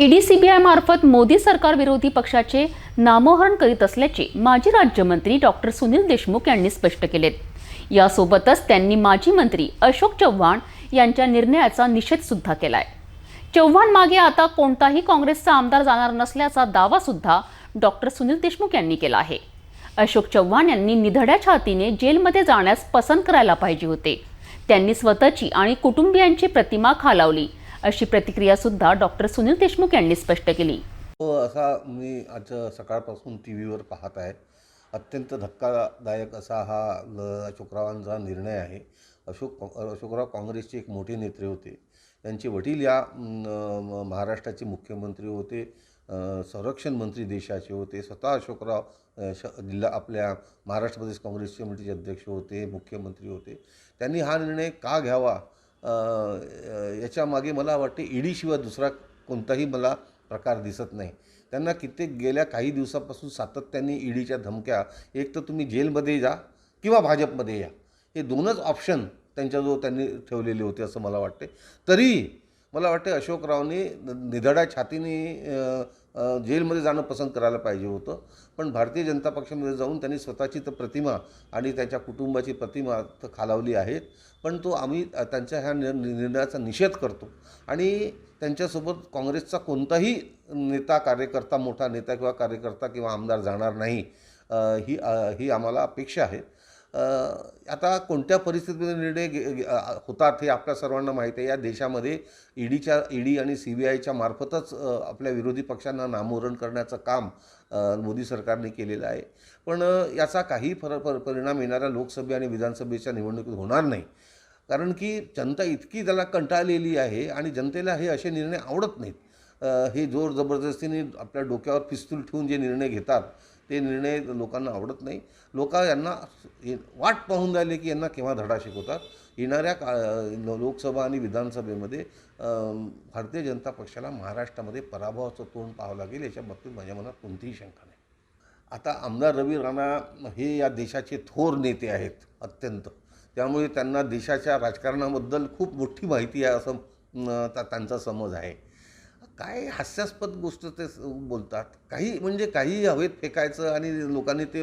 ED CBI मार्फत मोदी सरकार विरोधी पक्षाचे नामोहरण करीत असल्याचे माजी राज्यमंत्री डॉक्टर सुनील देशमुख यांनी स्पष्ट केलेत यासोबतच त्यांनी माजी मंत्री अशोक चव्हाण यांच्या निर्णयाचा निषेध सुद्धा केलाय. चव्हाण मागे आता कोणताही काँग्रेसचा आमदार जाणार नसल्याचा दावा सुद्धा डॉक्टर सुनील देशमुख यांनी केला आहे. अशोक चव्हाण यांनी निधड्या छातीने जेलमध्ये जाण्यास पसंत करायला पाहिजे होते. त्यांनी स्वतःची आणि कुटुंबियांची प्रतिमा खालावली. अशी प्रतिक्रिया सुद्धा डॉक्टर सुनील देशमुख यांनी स्पष्ट केली. असा मी आज सकाळपासून टी व्हीवर पाहत आहे. अत्यंत धक्कादायक असा हा ल- अशोकरावांचा निर्णय आहे. अशोक अशोकराव काँग्रेसचे एक मोठे नेते होते. त्यांचे वडील या महाराष्ट्राचे मुख्यमंत्री होते. संरक्षण मंत्री देशाचे होते. स्वतः अशोकराव श जिल्हा आपल्या महाराष्ट्र प्रदेश काँग्रेस कमिटीचे अध्यक्ष होते मुख्यमंत्री होते. त्यांनी हा निर्णय का घ्यावा? याच्यामागे मला वाटते ईडीशिवाय दुसरा कोणताही मला प्रकार दिसत नाही. त्यांना कित्येक गेल्या काही दिवसापासून सातत्याने ईडीच्या धमक्या एक तर तुम्ही जेलमध्ये जा किंवा भाजपमध्ये या. हे दोनच ऑप्शन त्यांच्याजवळ त्यांनी ठेवलेले होते असं मला वाटते. तरी मला वाटते अशोकरावने निधड्या छातीने जेलमध्ये जाणं पसंत करायला पाहिजे होतं. पण भारतीय जनता पक्षामध्ये जाऊन त्यांनी स्वतःची तर प्रतिमा आणि त्यांच्या कुटुंबाची प्रतिमा तर खालावली आहेत पण तो आम्ही त्यांच्या ह्या निर्णयाचा निषेध करतो. आणि त्यांच्यासोबत काँग्रेसचा कोणताही नेता कार्यकर्ता मोठा नेता किंवा कार्यकर्ता किंवा आमदार जाणार नाही ही ही आम्हाला अपेक्षा आहे. आता कोणत्या परिस्थितीमध्ये निर्णय घे- होतात हे आपल्या सर्वांना माहीत आहे. या देशामध्ये ईडीच्या ईडी आणि सी बी आयच्या मार्फतच आपल्या विरोधी पक्षांना नामोहरण करण्याचं काम मोदी सरकारने केलेलं आहे. पण याचा काही फरक पर परिणाम येणाऱ्या लोकसभे आणि विधानसभेच्या निवडणुकीत होणार नाही. कारण की जनता इतकी त्याला कंटाळलेली आहे आणि जनतेला हे असे निर्णय आवडत नाहीत. हे जोर जबरदस्तीने आपल्या डोक्यावर पिस्तूल ठेवून जे निर्णय घेतात ते निर्णय लोकांना आवडत नाही. लोक यांना वाट पाहून राहिले की यांना केव्हा धडा शिकवतात? येणाऱ्या का लोकसभा आणि विधानसभेमध्ये भारतीय जनता पक्षाला महाराष्ट्रामध्ये पराभवाचं तोंड पाहावं लागेल याच्या बाबतीत माझ्या मनात कोणतीही शंका नाही. आता आमदार रवी राणा हे या देशाचे थोर नेते आहेत अत्यंत. त्यामुळे त्यांना देशाच्या राजकारणाबद्दल खूप मोठी माहिती आहे असं त्यांचा समज आहे. काय हास्यास्पद गोष्ट ते बोलतात? काही म्हणजे काही हवेत फेकायचं आणि लोकांनी ते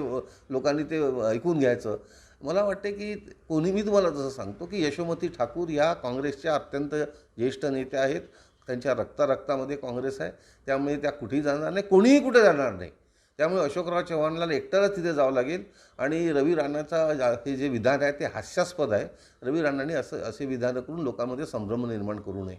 लोकांनी ते ऐकून घ्यायचं. मला वाटते की कोणी मी तुम्हाला जसं सांगतो की यशोमती ठाकूर ह्या काँग्रेसच्या अत्यंत ज्येष्ठ नेत्या आहेत. त्यांच्या रक्ता रक्तामध्ये काँग्रेस आहे. त्यामुळे त्या कुठेही जाणार नाही कोणीही कुठे जाणार नाही. त्यामुळे अशोकराव चव्हाणला एकट्याला तिथे जावं लागेल. आणि रवी राणाचा हे जे विधान आहे ते हास्यास्पद आहे. रवी राणाने असं असे विधानं करून लोकांमध्ये संभ्रम निर्माण करू नये.